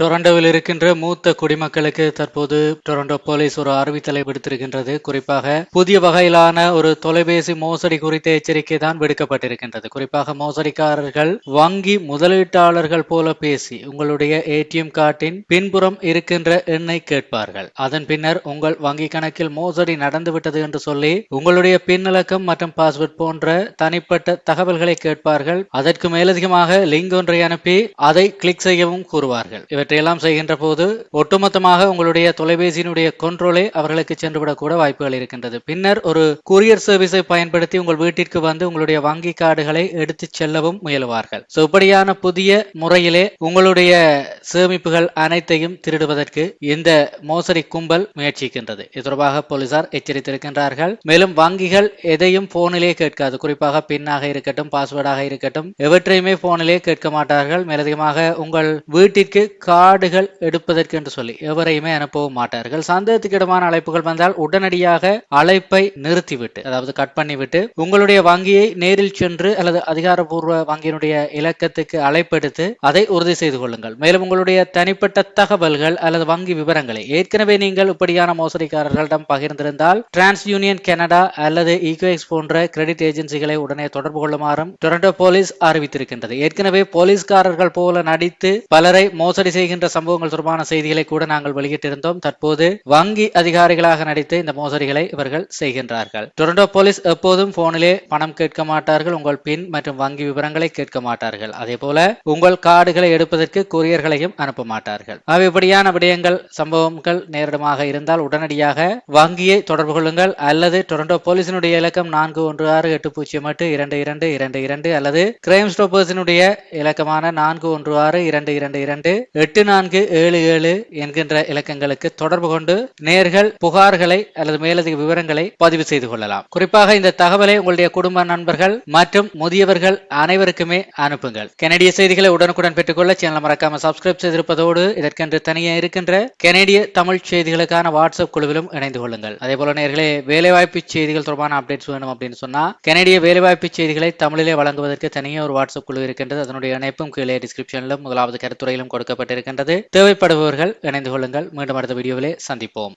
டொரண்டோவில் இருக்கின்ற மூத்த குடிமக்களுக்கு தற்போது டொரண்டோ போலீஸ் ஒரு அறிவித்தலை விடுத்திருக்கின்றது. குறிப்பாக புதிய வகையிலான ஒரு தொலைபேசி மோசடி குறித்த எச்சரிக்கை தான் விடுக்கப்பட்டிருக்கின்றது. குறிப்பாக மோசடிக்காரர்கள் வங்கி முதலீட்டாளர்கள் போல பேசி உங்களுடைய ஏடிஎம் கார்டின் பின்புறம் இருக்கின்ற எண்ணை கேட்பார்கள். அதன் பின்னர் உங்கள் வங்கி கணக்கில் மோசடி நடந்துவிட்டது என்று சொல்லி உங்களுடைய பின்னலக்கம் மற்றும் பாஸ்வேர்ட் போன்ற தனிப்பட்ட தகவல்களை கேட்பார்கள். அதற்கு மேலதிகமாக லிங்க் ஒன்றை அனுப்பி அதை கிளிக் செய்யவும் கூறுவார்கள். இவற்றையெல்லாம் செய்கின்ற போது ஒட்டுமொத்தமாக உங்களுடைய தொலைபேசியினுடைய கொண்ட்ரோலே அவர்களுக்கு சென்றுவிடக் கூட வாய்ப்புகள் இருக்கின்றது. பின்னர் ஒரு கூரியர் சர்வீஸை பயன்படுத்தி உங்கள் வீட்டிற்கு வந்து உங்களுடைய வங்கி கார்டுகளை எடுத்துச் செல்லவும் முயலுவார்கள். சோ இப்படியான புதிய முறையிலே உங்களுடைய சேமிப்புகள் அனைத்தையும் திருடுவதற்கு இந்த மோசடி கும்பல் முயற்சிக்கின்றது. இது தொடர்பாக போலீசார் எச்சரித்திருக்கின்றார்கள். மேலும் வங்கிகள் எதையும் போனிலே கேட்காது. குறிப்பாக பின்னாக இருக்கட்டும் பாஸ்வேர்டாக இருக்கட்டும் எவற்றையுமே போனிலே கேட்க மாட்டார்கள். மேலதிகமாக உங்கள் வீட்டிற்கு காடுகள் எடுப்பதற்கு என்று சொல்லி எவரையுமே அனுப்பவும் மாட்டார்கள். சந்தேகத்துக்கிடமான அழைப்புகள் வந்தால் உடனடியாக அழைப்பை நிறுத்திவிட்டு அதாவது கட் பண்ணிவிட்டு உங்களுடைய வங்கியை நேரில் சென்று அல்லது அதிகாரப்பூர்வ வங்கியினுடைய இலக்கத்துக்கு அழைப்பெடுத்து அதை உறுதி செய்து கொள்ளுங்கள். மேலும் உங்களுடைய தனிப்பட்ட தகவல்கள் அல்லது வங்கி விவரங்களை ஏற்கனவே நீங்கள் இப்படியான மோசடிக்காரர்களிடம் பகிர்ந்திருந்தால் டிரான்ஸ் யூனியன் கனடா அல்லது ஈகோஎக்ஸ் போன்ற கிரெடிட் ஏஜென்சிகளை உடனே தொடர்பு கொள்ளுமாறும் டொரண்டோ போலீஸ் அறிவித்திருக்கின்றது. ஏற்கனவே போலீஸ்காரர்கள் போல நடித்து பலரை மோசடி செய்கின்ற சம்பவங்கள் தொடர்பான செய்திகளை கூட நாங்கள் வெளியிட்டிருந்தோம். தற்போது வங்கி அதிகாரிகளாக நடித்து இந்த மோசடிகளை இவர்கள் செய்கின்றார்கள். டொரண்டோ போலீஸ் எப்போதும் போனிலே பணம் கேட்க மாட்டார்கள் உங்கள் பின் மற்றும் வங்கி விவரங்களை கேட்க மாட்டார்கள். அதே போல உங்கள் கார்டுகளை எடுப்பதற்கு கொரியர்களையும் அனுப்ப மாட்டார்கள். ஆகவே இப்படியான விடயங்கள் சம்பவங்கள் நேரிடமாக இருந்தால் உடனடியாக வங்கியை தொடர்பு கொள்ளுங்கள். அல்லது டொரண்டோ போலீசினுடைய இலக்கம் நான்கு ஒன்று ஆறு எட்டு பூஜ்ஜியம் எட்டு இரண்டு இரண்டு இரண்டு இரண்டு அல்லது கிரைம் ஸ்டோப்பர்ஸினுடைய இலக்கமான நான்கு ஒன்று ஆறு இரண்டு இரண்டு இரண்டு எட்டு நான்கு ஏழு ஏழு என்கின்ற இலக்கங்களுக்கு தொடர்பு கொண்டு நேர்கள் புகார்களை அல்லது மேலதிக விவரங்களை பதிவு செய்து கொள்ளலாம். குறிப்பாக இந்த தகவலை உங்களுடைய குடும்ப நண்பர்கள் மற்றும் முதியவர்கள் அனைவருக்குமே அனுப்புங்கள். கனடிய செய்திகளை உடனுக்குடன் பெற்றுக்கொள்ள சேனல் மறக்காம சப்ஸ்கிரைப் செய்திருப்பதோடு இதற்கென்று தனியே இருக்கின்ற கனடிய தமிழ் செய்திகளுக்கான வாட்ஸ்அப் குழுவிலும் இணைந்து கொள்ளுங்கள். அதே போல நேர்களே வேலைவாய்ப்பு செய்திகள் தொடர்பான அப்டேட்ஸ் வேணும் அப்படின்னு சொன்னா கனடிய வேலைவாய்ப்பு செய்திகளை தமிழிலே வழங்குவதற்கு தனியே ஒரு வாட்ஸ்அப் குழு இருக்கின்றது. அதனுடைய இணைப்பும் கீழே டிஸ்கிரிப்ஷனிலும் முதலாவது கருத்துறையிலும் இருக்கின்றது. தேவைப்படுபவர்கள் இணைந்து கொள்ளுங்கள். மீண்டும் அடுத்த வீடியோவிலே சந்திப்போம்.